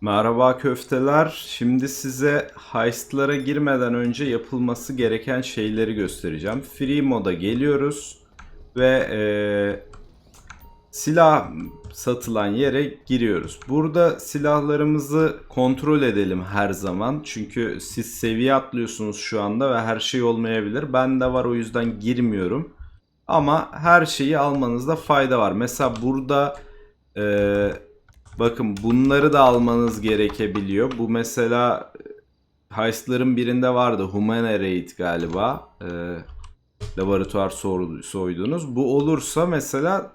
Merhaba köfteler. Şimdi size heist'lara girmeden önce yapılması gereken şeyleri göstereceğim. Free moda geliyoruz ve eee, silah satılan yere giriyoruz. Burada silahlarımızı kontrol edelim her zaman. Çünkü siz seviye atlıyorsunuz şu anda ve her şey olmayabilir. Ben de var o yüzden girmiyorum. Ama her şeyi almanızda fayda var. Mesela burada eee Bakın bunları da almanız gerekebiliyor. Bu mesela e, heist'ların birinde vardı. Humana Raid galiba. Ee, laboratuvar soy- soydunuz. Bu olursa mesela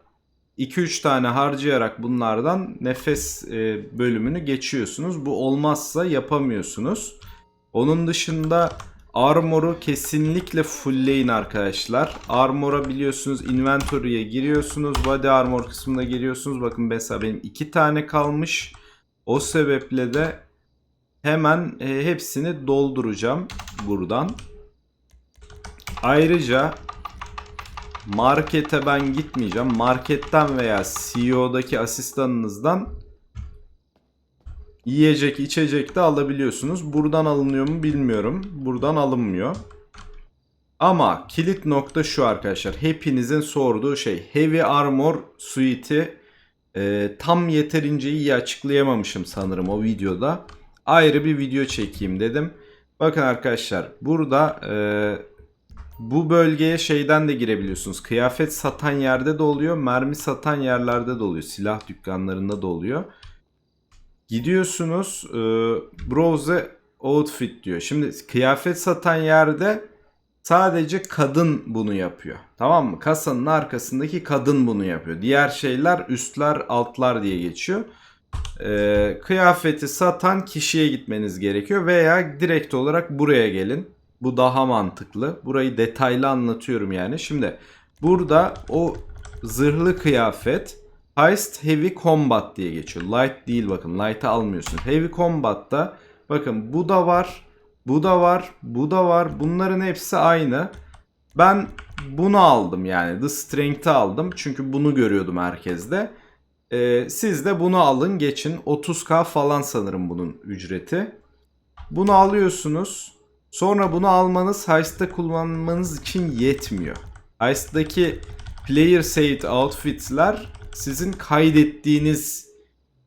2-3 tane harcayarak bunlardan nefes e, bölümünü geçiyorsunuz. Bu olmazsa yapamıyorsunuz. Onun dışında Armor'u kesinlikle fullleyin arkadaşlar. Armor'a biliyorsunuz inventory'e giriyorsunuz. Body armor kısmına giriyorsunuz. Bakın mesela benim iki tane kalmış. O sebeple de hemen e, hepsini dolduracağım buradan. Ayrıca markete ben gitmeyeceğim. Marketten veya CEO'daki asistanınızdan yiyecek içecek de alabiliyorsunuz. Buradan alınıyor mu bilmiyorum. Buradan alınmıyor. Ama kilit nokta şu arkadaşlar. Hepinizin sorduğu şey. Heavy Armor Suite'i e, tam yeterince iyi açıklayamamışım sanırım o videoda. Ayrı bir video çekeyim dedim. Bakın arkadaşlar burada e, bu bölgeye şeyden de girebiliyorsunuz. Kıyafet satan yerde de oluyor. Mermi satan yerlerde de oluyor. Silah dükkanlarında da oluyor. Gidiyorsunuz e, browse outfit diyor. Şimdi kıyafet satan yerde sadece kadın bunu yapıyor. Tamam mı? Kasanın arkasındaki kadın bunu yapıyor. Diğer şeyler üstler altlar diye geçiyor. E, kıyafeti satan kişiye gitmeniz gerekiyor veya direkt olarak buraya gelin. Bu daha mantıklı. Burayı detaylı anlatıyorum yani. Şimdi burada o zırhlı kıyafet Heist Heavy Combat diye geçiyor. Light değil bakın. Light'ı almıyorsun. Heavy Combat'ta bakın bu da var. Bu da var. Bu da var. Bunların hepsi aynı. Ben bunu aldım yani. The Strength'ı aldım. Çünkü bunu görüyordum herkeste. Ee, siz de bunu alın geçin. 30k falan sanırım bunun ücreti. Bunu alıyorsunuz. Sonra bunu almanız Heist'te kullanmanız için yetmiyor. Heist'taki Player Saved Outfit'ler sizin kaydettiğiniz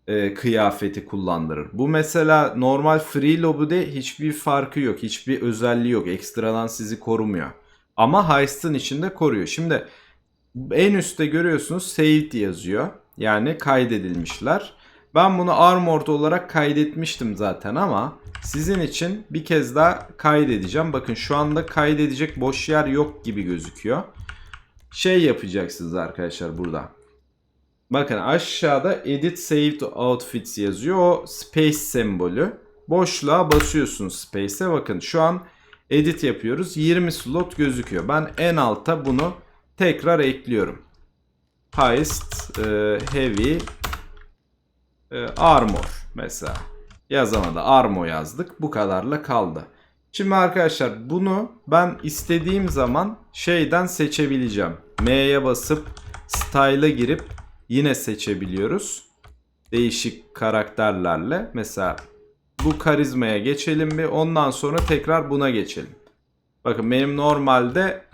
e, kıyafeti kullandırır. Bu mesela normal free lobby'de hiçbir farkı yok. Hiçbir özelliği yok. Ekstradan sizi korumuyor. Ama Heist'ın içinde koruyor. Şimdi en üstte görüyorsunuz saved yazıyor. Yani kaydedilmişler. Ben bunu armored olarak kaydetmiştim zaten ama sizin için bir kez daha kaydedeceğim. Bakın şu anda kaydedecek boş yer yok gibi gözüküyor. Şey yapacaksınız arkadaşlar burada. Bakın aşağıda edit saved outfits yazıyor. O space sembolü. Boşluğa basıyorsunuz space'e. Bakın şu an edit yapıyoruz. 20 slot gözüküyor. Ben en alta bunu tekrar ekliyorum. Heist e, heavy e, armor mesela. Yazana da armo yazdık. Bu kadarla kaldı. Şimdi arkadaşlar bunu ben istediğim zaman şeyden seçebileceğim. M'ye basıp style'a girip yine seçebiliyoruz. Değişik karakterlerle. Mesela bu karizmaya geçelim bir. Ondan sonra tekrar buna geçelim. Bakın benim normalde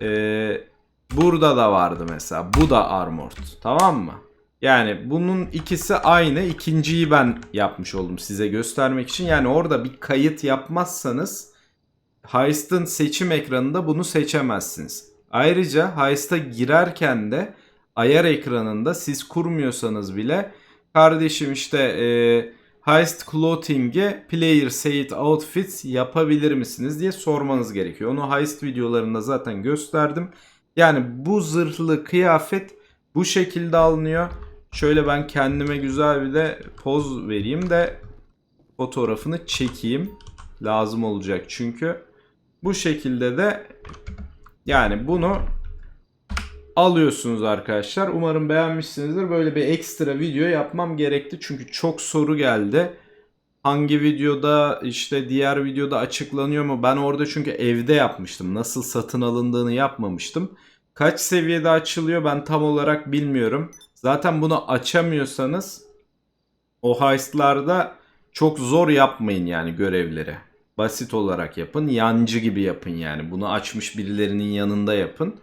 eee, burada da vardı mesela. Bu da armored. Tamam mı? Yani bunun ikisi aynı. İkinciyi ben yapmış oldum size göstermek için. Yani orada bir kayıt yapmazsanız Heist'ın seçim ekranında bunu seçemezsiniz. Ayrıca Heist'a girerken de ayar ekranında siz kurmuyorsanız bile kardeşim işte e, Heist Clothing'e Player Saved Outfits yapabilir misiniz diye sormanız gerekiyor. Onu Heist videolarında zaten gösterdim. Yani bu zırhlı kıyafet bu şekilde alınıyor. Şöyle ben kendime güzel bir de poz vereyim de fotoğrafını çekeyim. Lazım olacak çünkü. Bu şekilde de yani bunu alıyorsunuz arkadaşlar. Umarım beğenmişsinizdir. Böyle bir ekstra video yapmam gerekti. Çünkü çok soru geldi. Hangi videoda işte diğer videoda açıklanıyor mu? Ben orada çünkü evde yapmıştım. Nasıl satın alındığını yapmamıştım. Kaç seviyede açılıyor ben tam olarak bilmiyorum. Zaten bunu açamıyorsanız o heist'larda çok zor yapmayın yani görevleri. Basit olarak yapın. Yancı gibi yapın yani. Bunu açmış birilerinin yanında yapın.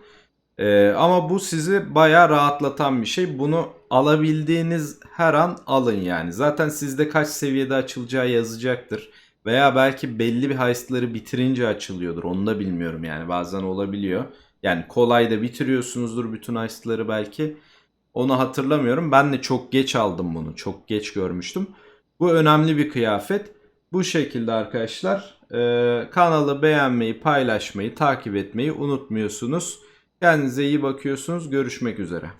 Ee, ama bu sizi bayağı rahatlatan bir şey. Bunu alabildiğiniz her an alın yani. Zaten sizde kaç seviyede açılacağı yazacaktır. Veya belki belli bir heist'ları bitirince açılıyordur. Onu da bilmiyorum yani. Bazen olabiliyor. Yani kolay da bitiriyorsunuzdur bütün heist'ları belki. Onu hatırlamıyorum. Ben de çok geç aldım bunu. Çok geç görmüştüm. Bu önemli bir kıyafet. Bu şekilde arkadaşlar. Ee, kanalı beğenmeyi, paylaşmayı, takip etmeyi unutmuyorsunuz. Kendinize iyi bakıyorsunuz. Görüşmek üzere.